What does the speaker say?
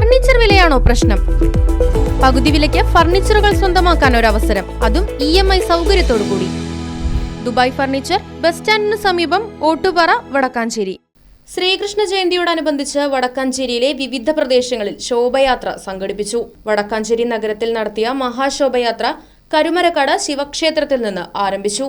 Furniture വിലയാണോ പ്രശ്നം? പകുതി വിലയ്ക്ക് ഫർണിച്ചറുകൾ സ്വന്തമാക്കാൻ ഒരു അവസരം അതും ഇ എം ഐ സൗകര്യത്തോടു കൂടി ദുബായ് ഫർണിച്ചർ ബസ് സ്റ്റാൻഡിന് സമീപം ഓട്ടുപാറ വടക്കാഞ്ചേരി. ശ്രീകൃഷ്ണ ജയന്തിയോടനുബന്ധിച്ച് വടക്കാഞ്ചേരിയിലെ വിവിധ പ്രദേശങ്ങളിൽ ശോഭയാത്ര സംഘടിപ്പിച്ചു. വടക്കാഞ്ചേരി നഗരത്തിൽ നടത്തിയ മഹാശോഭയാത്ര കരുമരക്കട ശിവക്ഷേത്രത്തിൽ നിന്ന് ആരംഭിച്ചു.